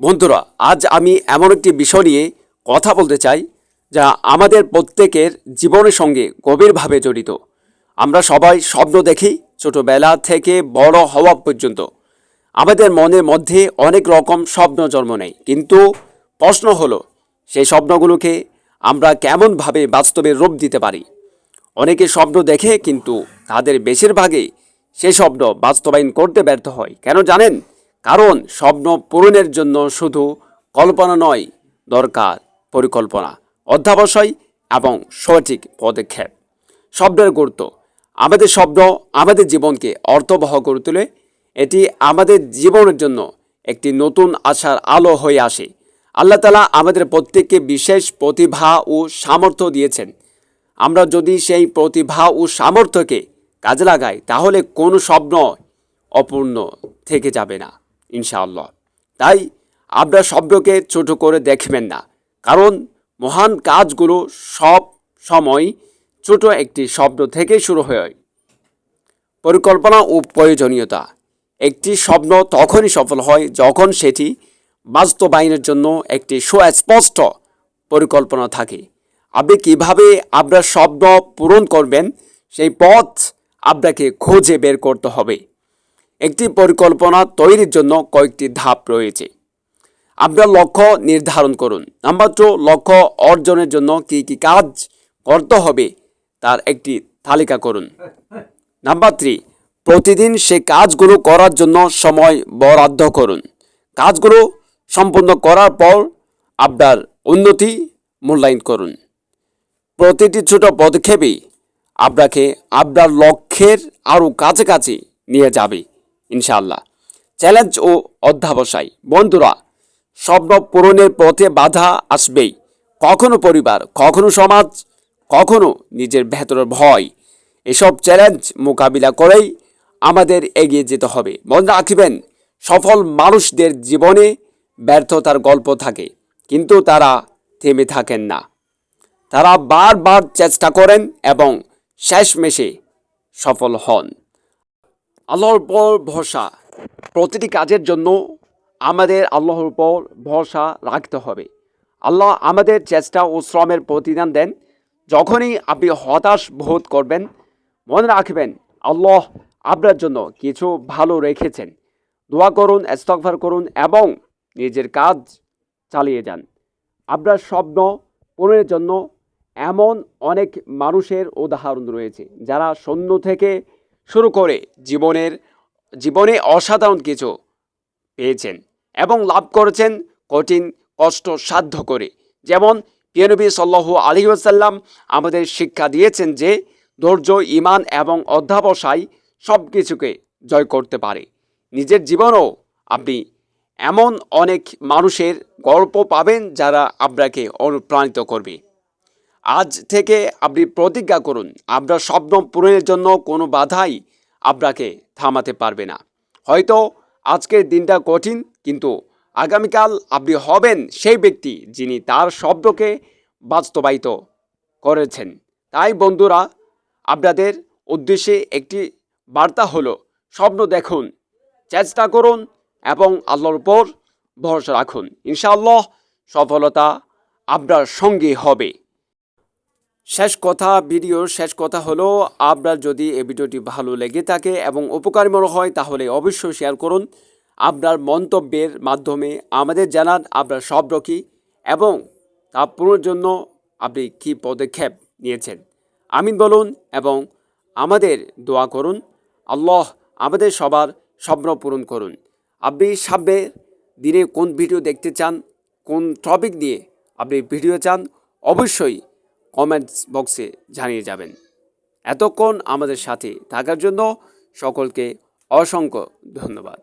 বন্ধুরা, আজ আমি এমন একটি বিষয় নিয়ে কথা বলতে চাই, যা আমাদের প্রত্যেকের জীবনের সঙ্গে গভীরভাবে জড়িত। আমরা সবাই স্বপ্ন দেখি ছোটোবেলা থেকে বড় হওয়া পর্যন্ত। আমাদের মনের মধ্যে অনেক রকম স্বপ্ন জন্ম নেয়, কিন্তু প্রশ্ন হলো, সেই স্বপ্নগুলোকে আমরা কেমনভাবে বাস্তবে রূপ দিতে পারি? অনেকে স্বপ্ন দেখে, কিন্তু তাদের বেশিরভাগই সে স্বপ্ন বাস্তবায়ন করতে ব্যর্থ হয়। কেন জানেন? কারণ স্বপ্ন পূরণের জন্য শুধু কল্পনা নয়, দরকার পরিকল্পনা, অধ্যাবসায় এবং সঠিক পদক্ষেপ। শব্দের গুরুত্ব, আমাদের শব্দ আমাদের জীবনকে অর্থবহ করে তোলে। এটি আমাদের জীবনের জন্য একটি নতুন আশার আলো হয়ে আসে। আল্লাহ তালা আমাদের প্রত্যেককে বিশেষ প্রতিভা ও সামর্থ্য দিয়েছেন। আমরা যদি সেই প্রতিভা ও সামর্থ্যকে কাজে লাগাই, তাহলে কোনো স্বপ্ন অপূর্ণ থেকে যাবে না। ইনশাআল্লাহ। তাই আপনার শব্দকে ছোট করে দেখবেন না। কারণ মহান কাজগুলো সব সময় ছোট একটি শব্দ থেকে শুরু হয়। পরিকল্পনা ও প্রয়োজনীয়তা। একটি স্বপ্ন তখনই সফল হয় যখন সেটি বাস্তবায়নের জন্য একটি সুস্পষ্ট পরিকল্পনা থাকে। আপনি কীভাবে আপনার স্বপ্ন পূরণ করবেন সেই পথ আপনাকে খুঁজে বের করতে হবে। একটি পরিকল্পনা তৈরির জন্য কয়েকটি ধাপ রয়েছে। আপনার লক্ষ্য নির্ধারণ করুন। নাম্বার টু লক্ষ্য অর্জনের জন্য কী কী কাজ করতে হবে তার একটি তালিকা করুন। নাম্বার থ্রি প্রতিদিন সে কাজগুলো করার জন্য সময় বরাদ্দ করুন। কাজগুলো সম্পূর্ণ করার পর আপনার উন্নতি মূল্যায়ন করুন। প্রতিটি ছোট পদক্ষেপই আপনাকে আপনার লক্ষ্যের আরও কাছাকাছি নিয়ে যাবে। ইনশাআল্লাহ। চ্যালেঞ্জ ও অধ্যাবসায়। বন্ধুরা, স্বপ্ন পূরণের পথে বাধা আসবেই। কখনো পরিবার, কখনো সমাজ, কখনো নিজের ভেতরের ভয়। এসব চ্যালেঞ্জ মোকাবিলা করেই আমাদের এগিয়ে যেতে হবে। মনে রাখবেন, সফল মানুষদের জীবনে ব্যর্থতার গল্প থাকে, কিন্তু তারা থেমে থাকেন না। তারা বারবার চেষ্টা করেন এবং শেষমেশে সফল হন। আল্লাহর উপর ভরসা। প্রতিটি কাজের জন্য আমাদের আল্লাহর উপর ভরসা রাখতে হবে। আল্লাহ আমাদের চেষ্টা ও শ্রমের প্রতিদান দেন। যখনই আপনি হতাশ বোধ করবেন, মনে রাখবেন আল্লাহ আপনার জন্য কিছু ভালো রেখেছেন। দোয়া করুন, ইস্তগফার করুন এবং নিজের কাজ চালিয়ে যান। আপনার স্বপ্ন পূরণের জন্য এমন অনেক মানুষের উদাহরণ রয়েছে যারা শূন্য থেকে শুরু করে জীবনের, জীবনে অসাধারণ কিছু পেয়েছেন এবং লাভ করেছেন কঠিন, কষ্ট সাধ্য করে। যেমন পিয়নবী সাল্লাহু আলী ওসাল্লাম আমাদের শিক্ষা দিয়েছেন যে ধৈর্য ইমান এবং অধ্যাবসায় সব কিছুকে জয় করতে পারে। নিজের জীবনও আপনি এমন অনেক মানুষের গল্প পাবেন যারা আপনাকে অনুপ্রাণিত করবে। আজ থেকে আপনি প্রতিজ্ঞা করুন আপনার স্বপ্ন পূরণের জন্য কোনো বাধাই আপনাকে থামাতে পারবে না। হয়তো আজকের দিনটা কঠিন, কিন্তু আগামীকাল আপনি হবেন সেই ব্যক্তি যিনি তার শব্দকে বাস্তবায়িত করেছেন। তাই বন্ধুরা, আপনাদের উদ্দেশ্যে একটি বার্তা হলো, স্বপ্ন দেখুন, চেষ্টা করুন এবং আল্লাহর উপর ভরসা রাখুন। ইনশাআল্লাহ সফলতা আপনার সঙ্গে হবে। শেষ কথা, ভিডিওর শেষ কথা হলো, আপনার যদি এই ভিডিওটি ভালো লেগে থাকে এবং উপকারী মনে হয়, তাহলে অবশ্যই শেয়ার করুন। আপনার মন্তব্যের মাধ্যমে আমাদের জানান, আপনার সব কী এবং তা পূরণের জন্য আপনি কী পদক্ষেপ নিয়েছেন। আমিন বলুন এবং আমাদের দোয়া করুন। আল্লাহ আমাদের সবার স্বপ্ন পূরণ করুন। আপনি সামনের দিনে কোন ভিডিও দেখতে চান, কোন টপিক নিয়ে আপনি ভিডিও চান, অবশ্যই কমেন্টস বক্সে জানিয়ে যাবেন। এতক্ষণ আমাদের সাথে থাকার জন্য সকলকে অসংখ্য ধন্যবাদ।